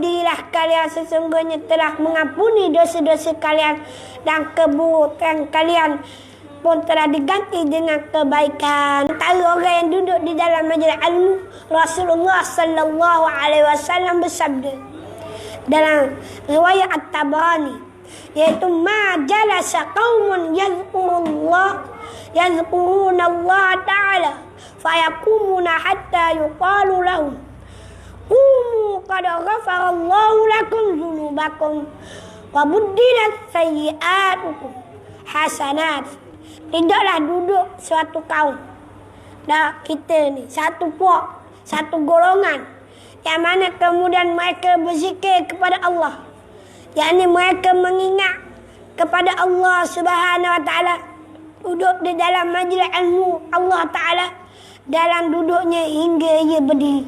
Berdirilah kalian sesungguhnya telah mengampuni dosa-dosa kalian dan keburukan kalian pun telah diganti dengan kebaikan. Antara orang yang duduk di dalam majlis ilmu, Rasulullah sallallahu alaihi wasallam bersabda dalam riwayat At-Tabarani iaitu ma jalasa qaumun yazkurullah yazkuruna Allah taala fayakumuna hatta yuqalu lahum qad ghafarallahu lakum dhunubakum wa buddilat sayyi'atukum hasanat Tidaklah duduk suatu kaum Dah kita ni. Satu puak, satu golongan. Yang mana kemudian mereka berzikir kepada Allah. Yang ni mereka mengingat kepada Allah Subhanahu Wa Taala. Duduk di dalam majlis ilmu Allah Taala dalam duduknya hingga ia berdiri.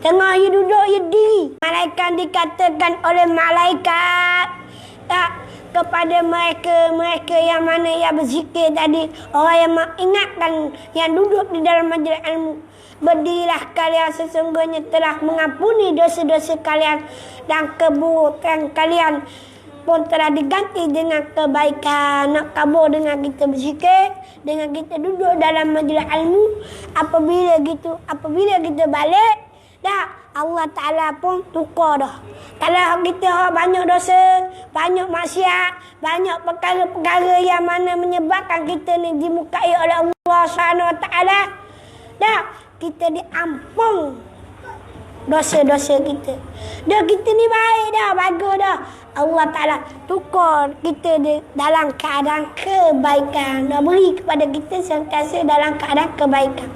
Tengah ia duduk ia diri. Malaikat dikatakan oleh malaikat tak kepada mereka mereka yang mana yang berzikir tadi orang yang mengingatkan yang duduk di dalam majlis ilmu berdirilah kalian sesungguhnya telah mengampuni dosa-dosa kalian dan keburukan kalian pun telah diganti dengan kebaikan nak kabur dengan kita berzikir dengan kita duduk dalam majlis ilmu apabila gitu apabila kita balik dah Allah Ta'ala pun tukar dah. Kalau kita banyak dosa, banyak maksiat, banyak perkara-perkara yang mana menyebabkan kita ni dimukai oleh Allah Ta'ala, dah kita diampun dosa-dosa kita. Dah kita ni baik dah, bagus dah. Allah Ta'ala tukar kita dalam keadaan kebaikan. Dah beri kepada kita sentiasa dalam keadaan kebaikan.